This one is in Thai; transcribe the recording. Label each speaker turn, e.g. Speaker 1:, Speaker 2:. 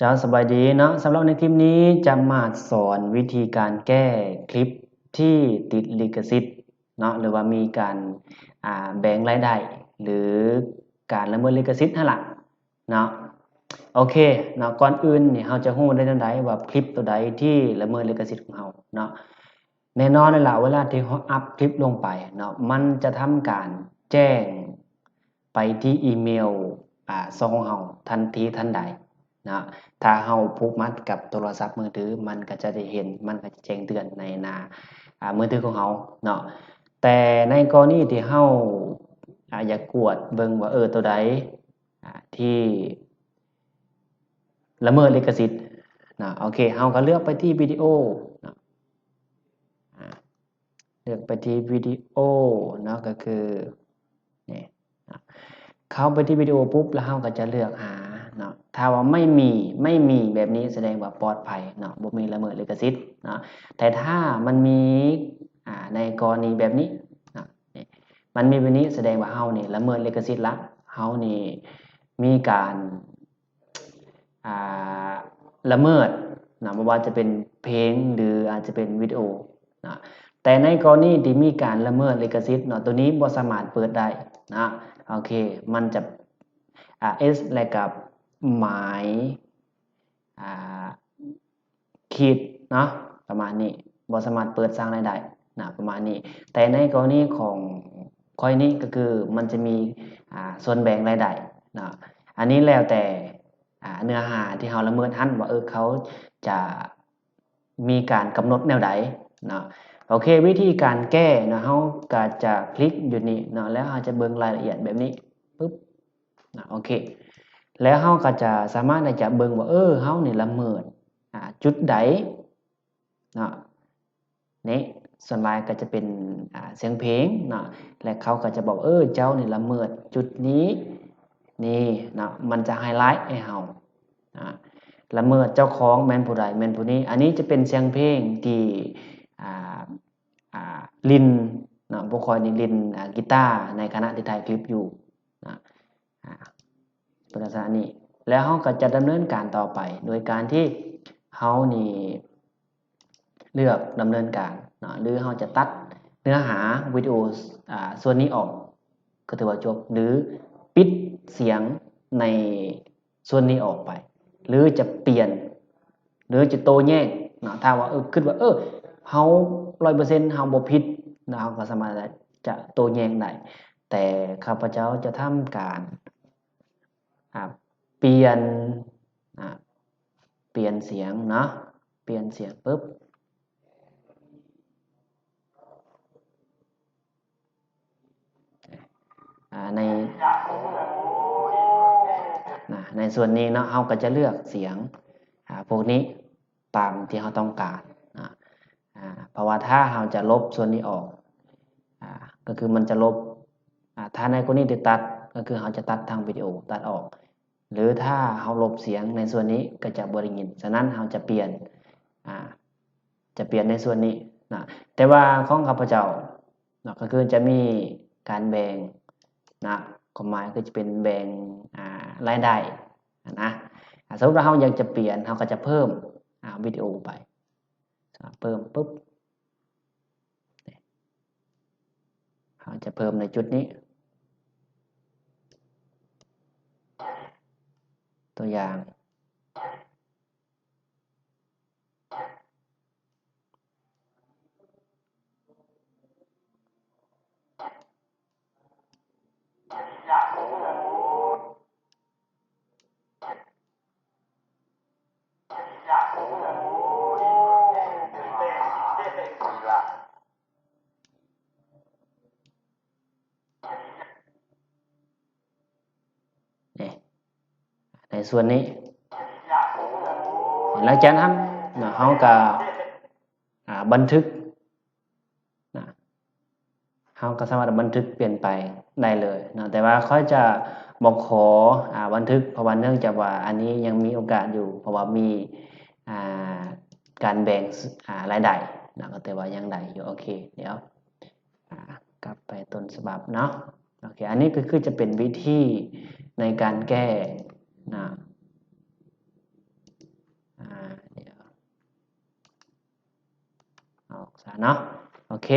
Speaker 1: จ้าสบายดีเนาะสำหรับในคลิปนี้จะมาสอนวิธีการแก้คลิปที่ติดลิขสิทธิ์เนาะหรือว่ามีการาแบ่งรายได้ หรือการละเมิดลิขสิทธิ์นั่นแหละเนาะโอเคเนาะก่อนอื่นเนี่ยเราจะรู้ได้จังไดว่าคลิปตัวใดที่ละเมิดลิขสิทธิ์ของเราเนาะแน่นอนเลยล่ะเวลาที่เราอัพคลิปลงไปเนาะมันจะทำการแจ้งไปที่อีเมลอ่าซองของเราทันทีทันใด นะถ้าเราผูกมัดกับโทรศัพท์มือถือมันก็จะได้เห็นมันก็จะแจ้งเตือนในหน้ามือถือของเราเนาะแต่ในกรณีที่เราอยากกวดเบิ่งว่าเออตัวใดที่ละเมิดลิขสิทธิ์นะโอเคเราก็เลือกไปที่วิดีโอนะเลือกไปที่วิดีโอเนาะก็คือนี่นะเข้าไปที่วิดีโอปุ๊บแล้วเราก็จะเลือกหาเนา ถ้าว่าไม่มีไม่มีแบบนี้แสดงว่าปลอดภัยเนาะบ่มีละเมิดลิขสิทธิ์เนาะแต่ถ้ามันมีในกรณีแบบนี้นะมันมีแบบนี้แสดงว่าเฮานี่ละเมิดลิขสิทธิ์ละเฮานี่มีการาละเมิดนะบ่ว่าจะเป็นเพลงหรืออาจจะเป็นวิดีโอนะแต่ในกรณีที่มีการละเมิดลิขสิทธิ์เนาะตัวนี้บ่สามารถเปิดได้นะโอเคมันจะอ่า S และกับ หมายขีดเนาะประมาณนี้บ่สามารถเปิดสร้างรายได้นะประมาณนี้ แต่ในกรณีของข้อยนี้ก็คือมันจะมีส่วนแบ่งรายได้นะอันนี้แล้วแต่อเนื้อหาที่เราละเมิดหั้นว่าเออเขาจะมีการกำหนดแนวใดเนาะโอเควิธีการแก้นะเราก็จะคลิกอยู่นี่เนาะแล้วเราจะเบิ่งรายละเอียดแบบนี้ปึ๊บนะโอเค แล้วเราก็จะสามารถที่จะเบิ่งว่าเออเรานี่ละเมิดจุดใดเนาะนี่ส่วนลายก็จะเป็นเสียงเพลงเนาะและเขาก็จะบอกเออเจ้านี่ละเมิดจุดนี้นี่เนาะมันจะไฮไลท์ให้เฮาละเมิดเจ้าของแมนผู้ใดแมนผู้นี้ อันนี้จะเป็นเสียงเพลงที่ลินเนาะบ่ค่อยนี่ลินกีตาร์ในขณะที่ถ่ายคลิปอยู่นะ นลักษณะนี้แล้วเราก็จะดำเนินการต่อไป โดยการที่เรานี่เลือกดำเนินการเนาะหรือเราจะตัดเนื้อหาวิดีโออส่วนนี้ออก ก็ถือว่าจบหรือปิดเสียงในส่วนนี้ออกไป หรือจะเปลี่ยน หรือจะโตแย้งเนาะถ้าว่าเออคิดว่า เออเฮา100%เฮาบ่ผิดนะเฮาก็สามารถจะโตแย้งได้แต่ข้าพเจ้าจะทำการ เปลี่ยนเปลี่ยนเสียงเนาะเปลี่ยนเสียงปุ๊บในนะในส่วนนี้เนาะเราก็จะเลือกเสียงพวกนี้ตามที่เราต้องการนะเพราะว่าถ้าเราจะลบส่วนนี้ออกอก็คือมันจะลบถ้าในกรณีที่ตัด ก็คือเราจะตัดทางวิดีโอตัดออก หรือถ้าเราลบเสียงในส่วนนี้ก็จะบริยินฉะนั้นเราจะเปลี่ยนจะเปลี่ยนในส่วนนี้นะแต่ว่าของข้าพเจ้านะก็คือจะมีการแบ่งนะความหมายก็จะเป็นแบ่งอ่ารายได้นะสมมติว่าเราอยากจะเปลี่ยนเราก็จะเพิ่มวิดีโอไปเพิ่มปุ๊บเราจะเพิ่มในจุดนี้ ตั ส่วนนี้ หลังจากนั้นเขาก็บันทึกเขาก็สามารถบันทึกเปลี่ยนไปได้เลยนะแต่ว่าเขาจะบอกขออบันทึกเพราะว่าเนื่องจากว่าอันนี้ยังมีโอกาสอยู่ เพราะว่ามีการแบ่งรายได้นะก็แต่ว่ายังได้อยู่โอเคเดี๋ยวกลับไปต้นฉบับเนาะโอเคอันนี้ก็คือจะเป็นวิธีในการแก้ น่ะเดี๋ยวออกซะเนาะโอเค